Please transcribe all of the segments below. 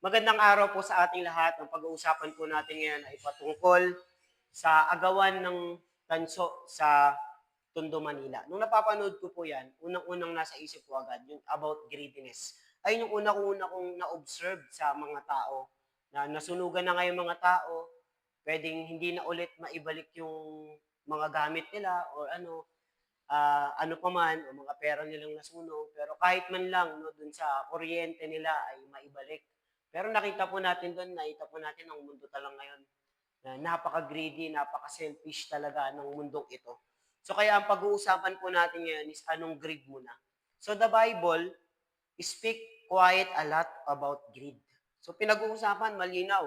Magandang araw po sa ating lahat. Ang pag-uusapan po natin ngayon ay patungkol sa agawan ng tanso sa Tondo, Manila. Nung napapanood ko po yan, unang-unang nasa isip ko agad yung about greediness. Ay yung unang-una kong na-observe sa mga tao na nasunugan na ngayon mga tao, pwedeng hindi na ulit maibalik yung mga gamit nila or ano, ah, ano pa man, o mga pera nilang nasunog. Pero kahit man lang, no, dun sa kuryente nila ay maibalik. Pero nakita po natin doon, nakita po natin ang mundo talang ngayon na napaka-greedy, napaka-selfish talaga ng mundong ito. So kaya ang pag-uusapan po natin ngayon is anong greed muna. So the Bible speak quite a lot about greed. So pinag-uusapan, malinaw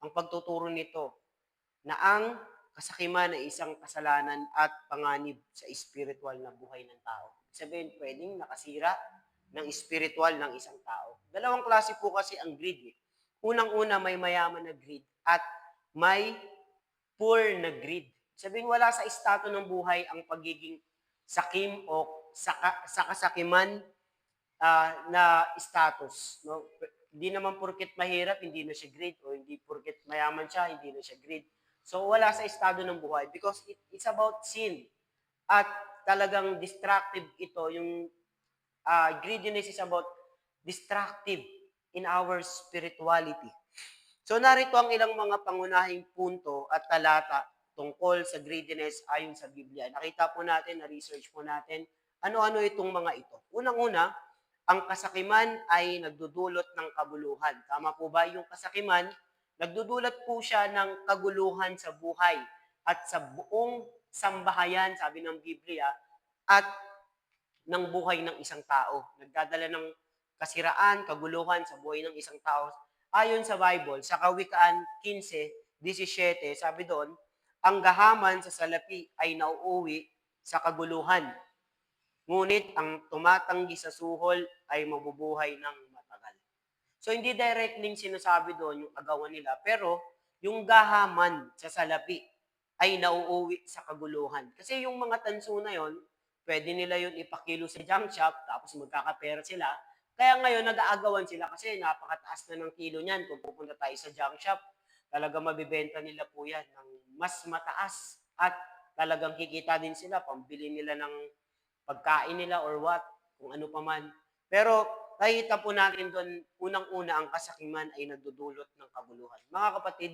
ang pagtuturo nito na ang kasakiman ay isang kasalanan at panganib sa spiritual na buhay ng tao. Sabihin, pwedeng nakasira ng spiritual ng isang tao. Dalawang klase po kasi ang greed. Unang-una, may mayaman na greed at may poor na greed. Sabihin, wala sa estado ng buhay ang pagiging sakim o saka, sa kasakiman ah, na status. No? Hindi naman porket mahirap, hindi na siya greed. O hindi porket mayaman siya, hindi na siya greed. So, wala sa estado ng buhay because it, it's about sin. At talagang destructive ito. Yung ah, greediness is about destructive in our spirituality. So narito ang ilang mga pangunahing punto at talata tungkol sa greediness ayon sa Biblia. Nakita po natin, na-research po natin, ano-ano itong mga ito. Unang-una, ang kasakiman ay nagdudulot ng kabuluhan. Tama po ba? Yung kasakiman, nagdudulot po siya ng kaguluhan sa buhay at sa buong sambahayan, sabi ng Biblia, at ng buhay ng isang tao. Nagdadala ng kasiraan, kaguluhan sa buhay ng isang tao. Ayon sa Bible, sa Kawikaan 15, 17, sabi doon, ang gahaman sa salapi ay nauuwi sa kaguluhan. Ngunit ang tumatanggi sa suhol ay mabubuhay ng matagal. So hindi directly sinasabi doon yung agawan nila, pero yung gahaman sa salapi ay nauuwi sa kaguluhan. Kasi yung mga tanso na yon, pwede nila yun ipakilo sa junk shop, tapos magkakapera sila. Kaya ngayon, nag-aagawan sila kasi napakataas na ng kilo niyan. Kung pupunta tayo sa junk shop, talaga mabibenta nila po yan ng mas mataas. At talagang kikita din sila, pambili nila ng pagkain nila or what, kung ano pa man. Pero nakikita po natin doon, unang-una ang kasakiman ay nagdudulot ng kabuluhan. Mga kapatid,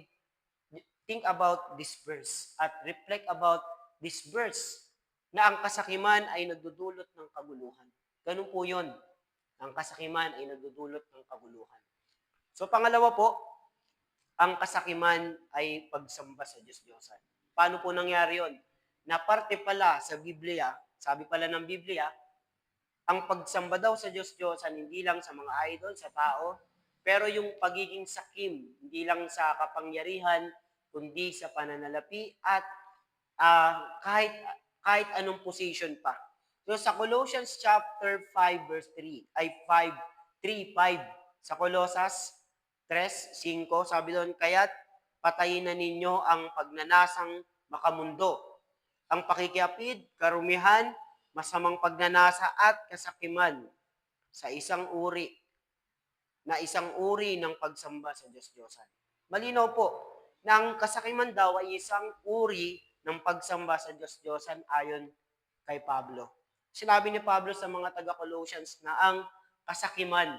think about this verse at reflect about this verse na ang kasakiman ay nagdudulot ng kaguluhan. Ganun po yun. Ang kasakiman ay nagdudulot ng kaguluhan. So pangalawa po, ang kasakiman ay pagsamba sa Diyos-Diyosan. Paano po nangyari yon? Na parte pala sa Biblia, sabi pala ng Biblia, ang pagsamba daw sa Diyos-Diyosan hindi lang sa mga idol, sa tao, pero yung pagiging sakim, hindi lang sa kapangyarihan, kundi sa pananalapi at ah, kahit kahit anong position pa. So sa Colossians chapter 5 verse 3 ay 5 3 5 sa Colossus 3 5 sabi doon kaya't patayin na ninyo ang pagnanasang makamundo ang pakikiapid, karumihan, masamang pagnanasa at kasakiman sa isang uri na isang uri ng pagsamba sa Diyos-Diyosan. Malinaw po na ang kasakiman daw ay isang uri ng pagsamba sa Diyos-Diyosan ayon kay Pablo. Sinabi ni Pablo sa mga taga-Colossians na ang kasakiman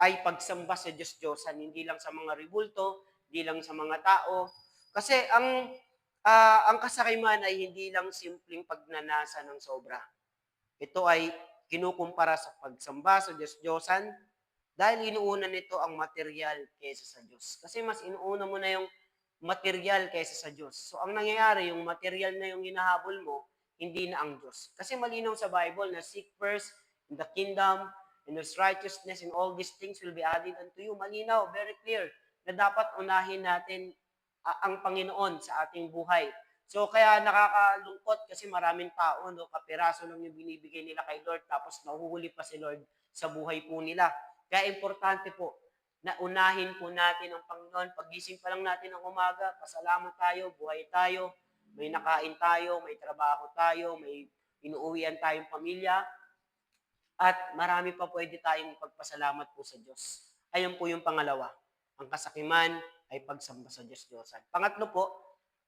ay pagsamba sa Diyos-Diyosan, hindi lang sa mga ribulto, hindi lang sa mga tao. Kasi ang ah, ang kasakiman ay hindi lang simpleng pagnanasa ng sobra. Ito ay kinukumpara sa pagsamba sa Diyos-Diyosan dahil inuuna nito ang material kaysa sa Diyos. Kasi mas inuuna mo na yung material kaysa sa Diyos. So ang nangyayari, yung material na yung hinahabol mo, hindi na ang Diyos. Kasi malinaw sa Bible na seek first in the kingdom, and His righteousness, and all these things will be added unto you. Malinaw, very clear, na dapat unahin natin ah, ang Panginoon sa ating buhay. So kaya nakakalungkot kasi maraming tao, no, kapiraso lang yung binibigay nila kay Lord, tapos nahuhuli pa si Lord sa buhay po nila. Kaya importante po na unahin po natin ang Panginoon. Pagising pa lang natin ng umaga, pasalamat tayo, buhay tayo, may nakain tayo, may trabaho tayo, may inuuwian tayong pamilya, at marami pa pwede tayong pagpasalamat po sa Diyos. Ayan po yung pangalawa. Ang kasakiman ay pagsamba sa Diyos-Diyosan. Pangatlo po,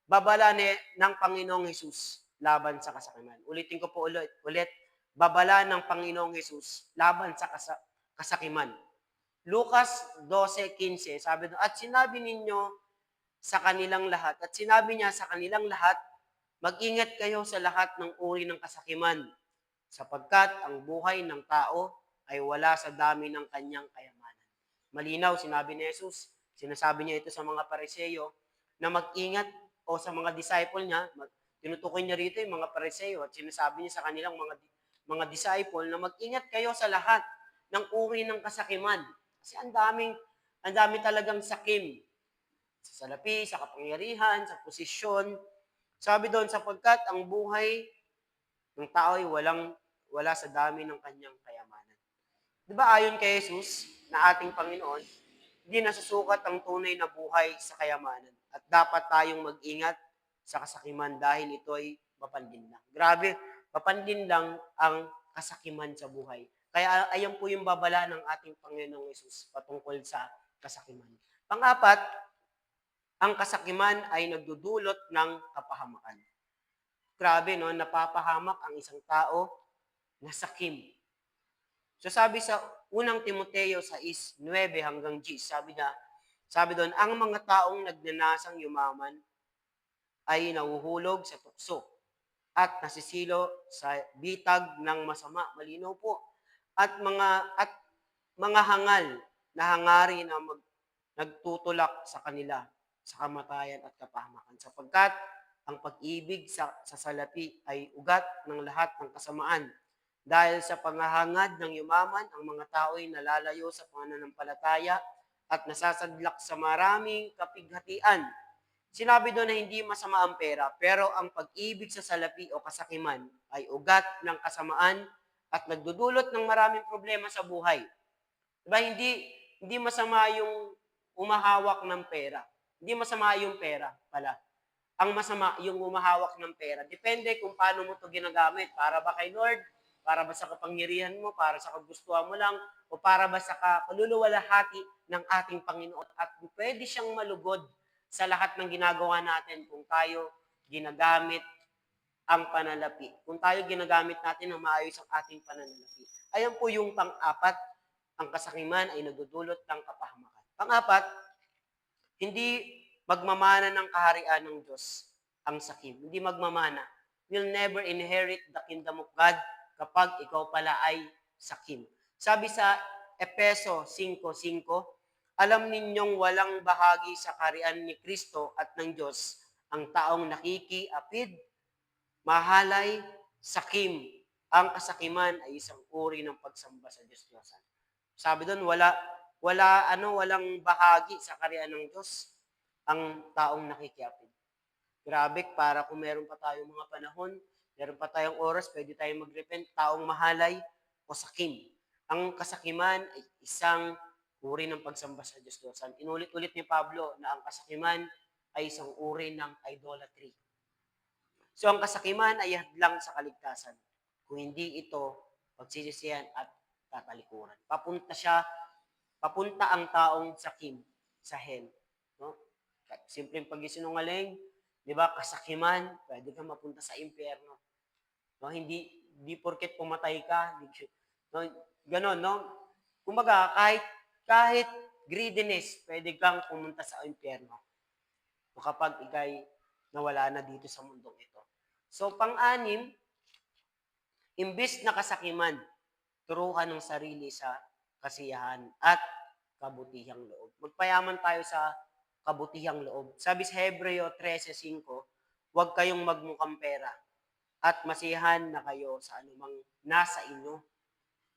babala ni, ng Panginoong Jesus laban sa kasakiman. Ulitin ko po ulit, ulit babala ng Panginoong Jesus laban sa kasa- kasakiman. Lucas 12:15, sabi doon, at sinabi ninyo sa kanilang lahat, at sinabi niya sa kanilang lahat, mag-ingat kayo sa lahat ng uri ng kasakiman, sapagkat ang buhay ng tao ay wala sa dami ng kanyang kayamanan. Malinaw, sinabi ni Jesus, sinasabi niya ito sa mga pariseyo, na mag-ingat o sa mga disciple niya, tinutukoy niya rito yung mga pariseyo at sinasabi niya sa kanilang mga mga disciple na mag-ingat kayo sa lahat ng uri ng kasakiman. Kasi ang daming, ang dami talagang sakim. Sa salapi, sa kapangyarihan, sa posisyon. Sabi doon, sapagkat ang buhay ng tao ay walang, wala sa dami ng kanyang kayamanan. Di ba ayon kay Jesus na ating Panginoon, hindi nasusukat ang tunay na buhay sa kayamanan. At dapat tayong mag-ingat sa kasakiman dahil ito ay mapandin lang. Grabe, mapandin lang ang kasakiman sa buhay. Kaya ayan po yung babala ng ating Panginoong Yesus patungkol sa kasakiman. Pang-apat, ang kasakiman ay nagdudulot ng kapahamakan. Grabe, no? Napapahamak ang isang tao na sakim. So sabi sa unang Timoteo sa is 9 hanggang 10, sabi na, sabi doon, ang mga taong nagnanasang yumaman ay nahuhulog sa tukso at nasisilo sa bitag ng masama. Malinaw po. At mga at mga hangal na hangari na mag, nagtutulak sa kanila sa kamatayan at kapahamakan sapagkat ang pag-ibig sa, sa salapi ay ugat ng lahat ng kasamaan. Dahil sa pangahangad ng yumaman, ang mga tao ay nalalayo sa pananampalataya at nasasadlak sa maraming kapighatian. Sinabi doon na hindi masama ang pera, pero ang pag-ibig sa salapi o kasakiman ay ugat ng kasamaan at nagdudulot ng maraming problema sa buhay. Diba? Hindi, hindi masama yung umahawak ng pera. Hindi masama yung pera pala. Ang masama yung umahawak ng pera. Depende kung paano mo to ginagamit. Para ba kay Lord? Para ba sa kapangyarihan mo? Para sa kagustuhan mo lang? O para ba sa kaluluwalhati ng ating Panginoon? At pwede siyang malugod sa lahat ng ginagawa natin kung tayo ginagamit ang panalapi. Kung tayo ginagamit natin ng maayos ang ating pananalapi. Ayan po yung pang-apat, ang kasakiman ay nagdudulot ng kapahamakan. Pang-apat, hindi magmamana ng kaharian ng Diyos ang sakim. Hindi magmamana. Will never inherit the kingdom of God kapag ikaw pala ay sakim. Sabi sa Epeso 5.5, alam ninyong walang bahagi sa kaharian ni Kristo at ng Diyos ang taong nakikiapid, mahalay, sakim. Ang kasakiman ay isang uri ng pagsamba sa Diyos Diyosan. Sabi doon, wala, wala, ano, walang bahagi sa kaharian ng Diyos ang taong nakikiapid. Grabe, para kung meron pa tayong mga panahon, meron pa tayong oras, pwede tayong mag-repent, taong mahalay o sakim. Ang kasakiman ay isang uri ng pagsamba sa Diyos Diyosan. Inulit-ulit ni Pablo na ang kasakiman ay isang uri ng idolatry. So ang kasakiman ay hadlang sa kaligtasan. Kung hindi ito, pagsisisihan at tatalikuran. Papunta siya, papunta ang taong sakim sa hell. No? Simpleng pagsisinungaling, di ba, kasakiman, pwede kang mapunta sa impyerno. No? Hindi, hindi porket pumatay ka, hindi, no? ganon, no? Kumbaga, kahit, kahit greediness, pwede kang pumunta sa impyerno. O kapag ikay nawala na dito sa mundong ito. So, pang-anim, imbis na kasakiman, turukan ng sarili sa kasiyahan at kabutihang loob. Magpayaman tayo sa kabutihang loob. Sabi sa Hebreo 13.5, huwag kayong magmukhang pera at masiyahan na kayo sa anumang nasa inyo.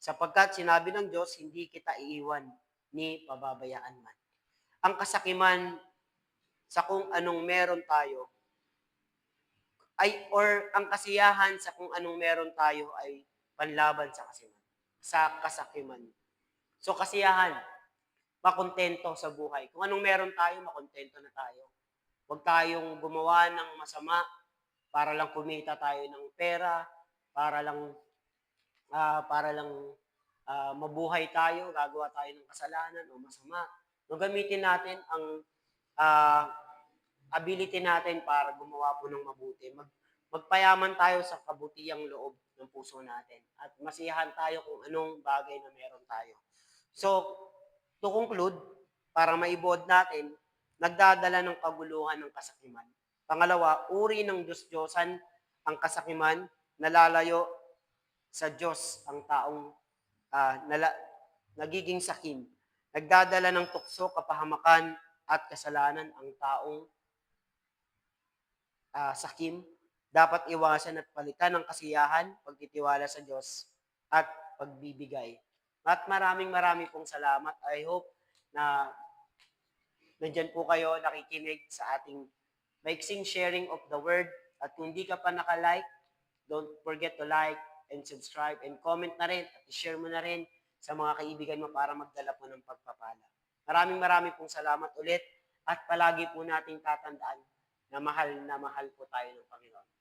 Sapagkat sinabi ng Diyos, hindi kita iiwan ni pababayaan man. Ang kasakiman sa kung anong meron tayo ay or ang kasiyahan sa kung anong meron tayo ay panlaban sa kasiman, sa kasakiman. So kasiyahan, makontento sa buhay. Kung anong meron tayo, makontento na tayo. Huwag tayong gumawa ng masama para lang kumita tayo ng pera, para lang uh, para lang ah, mabuhay tayo, gagawa tayo ng kasalanan o masama. No, gamitin natin ang ah, ability natin para gumawa po ng mabuti. Mag, magpayaman tayo sa kabutihang loob ng puso natin at masiyahan tayo kung anong bagay na meron tayo. So, to conclude, para maibod natin, nagdadala ng kaguluhan ng kasakiman. Pangalawa, uri ng Diyos-Diyosan ang kasakiman, nalalayo sa Diyos ang taong ah, nala, nagiging sakim. Nagdadala ng tukso, kapahamakan, at kasalanan ang taong ah, sakim. Dapat iwasan at palitan ng kasiyahan, pagtitiwala sa Diyos, at pagbibigay. At maraming maraming pong salamat. I hope na nandyan po kayo nakikinig sa ating maiksing sharing of the word. At kung di ka pa nakalike, don't forget to like and subscribe and comment na rin at share mo na rin sa mga kaibigan mo para magdala po ng pagpapala. Maraming maraming pong salamat ulit at palagi po nating tatandaan na mahal na mahal po tayo ng Panginoon.